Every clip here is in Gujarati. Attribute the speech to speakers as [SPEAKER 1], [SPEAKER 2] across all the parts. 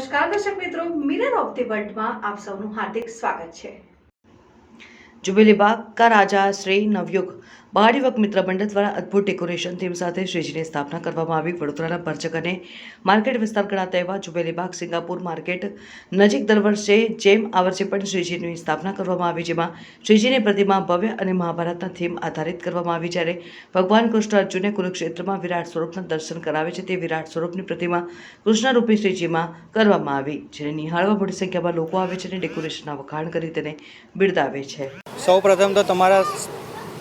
[SPEAKER 1] નમસ્કાર દર્શક મિત્રો મિરર ઓફ ધી વર્લ્ડમાં આપ સૌનું હાર્દિક સ્વાગત છે. જુબેલી બાગ કા રાજા શ્રી નવયુગ. બાળ યુવક મિત્ર મંડળ દ્વારા અદ્ભુત ડેકોરેશન થીમ સાથે શ્રીજીની સ્થાપના કરવામાં આવી. વડોદરાના ભરચક અને માર્કેટ વિસ્તાર ગણાતા એવા જુબેલીબાગ સિંગાપુર માર્કેટ નજીક દર વર્ષે જેમ આ વર્ષે પણ શ્રીજીની સ્થાપના કરવામાં આવી, જેમાં શ્રીજીની પ્રતિમા ભવ્ય અને મહાભારતના થીમ આધારિત કરવામાં આવી, જ્યારે ભગવાન કૃષ્ણ અર્જુને કુરુક્ષેત્રમાં વિરાટ સ્વરૂપના દર્શન કરાવે છે. તે વિરાટ સ્વરૂપની પ્રતિમા કૃષ્ણરૂપી શ્રીજીમાં કરવામાં આવી, જેને નિહાળવા મોટી સંખ્યામાં લોકો આવે છે અને ડેકોરેશનના વખાણ કરી તેને બિરદાવે છે.
[SPEAKER 2] સૌ પ્રથમ તો તમારા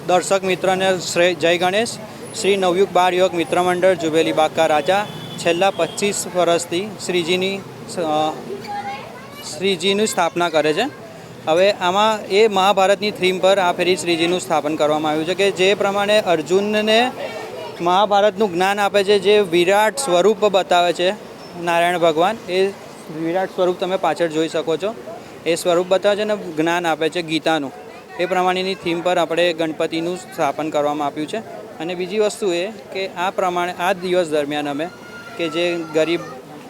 [SPEAKER 2] દર્શક મિત્રને શ્રેય જય ગણેશ. શ્રી નવયુગ બાર યોગ મિત્ર મંડળ જુબેલી બાકા રાજા. છેલ્લા પચીસ વર્ષથી શ્રીજીની શ્રીજીની સ્થાપના કરે છે. હવે આમાં એ મહાભારતની થીમ પર આ ફેરી શ્રીજીનું સ્થાપન કરવામાં આવ્યું છે કે જે પ્રમાણે અર્જુનને મહાભારતનું જ્ઞાન આપે છે, જે વિરાટ સ્વરૂપ બતાવે છે, નારાયણ ભગવાન. એ વિરાટ સ્વરૂપ તમે પાછળ જોઈ શકો છો. એ સ્વરૂપ બતાવે છે અને જ્ઞાન આપે છે ગીતાનું. એ પ્રમાણેની થીમ પર આપણે ગણપતિનું સ્થાપન કરવામાં આપ્યું છે. અને બીજી વસ્તુ એ કે આ પ્રમાણે, આ દિવસ દરમિયાન અમે કે જે ગરીબ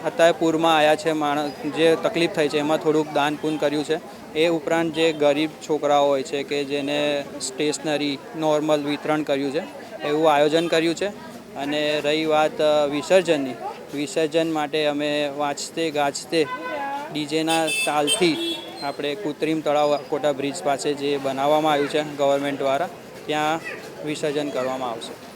[SPEAKER 2] અત્યારે પૂરમાં આવ્યા છે માણસ જે તકલીફ થઈ છે, એમાં થોડુંક દાન પૂન કર્યું છે. એ ઉપરાંત જે ગરીબ છોકરાઓ હોય છે કે જેને સ્ટેશનરી, નોર્મલ વિતરણ કર્યું છે, એવું આયોજન કર્યું છે. અને રહી વાત વિસર્જનની. વિસર્જન માટે અમે વાંચતે ગાજતે ડીજેના તાલથી આપણે કૃત્રિમ તળાવ કોટા બ્રિજ પાસે જે બનાવવામાં આવ્યું છે ગવર્મેન્ટ દ્વારા, ત્યાં વિસર્જન કરવામાં આવશે.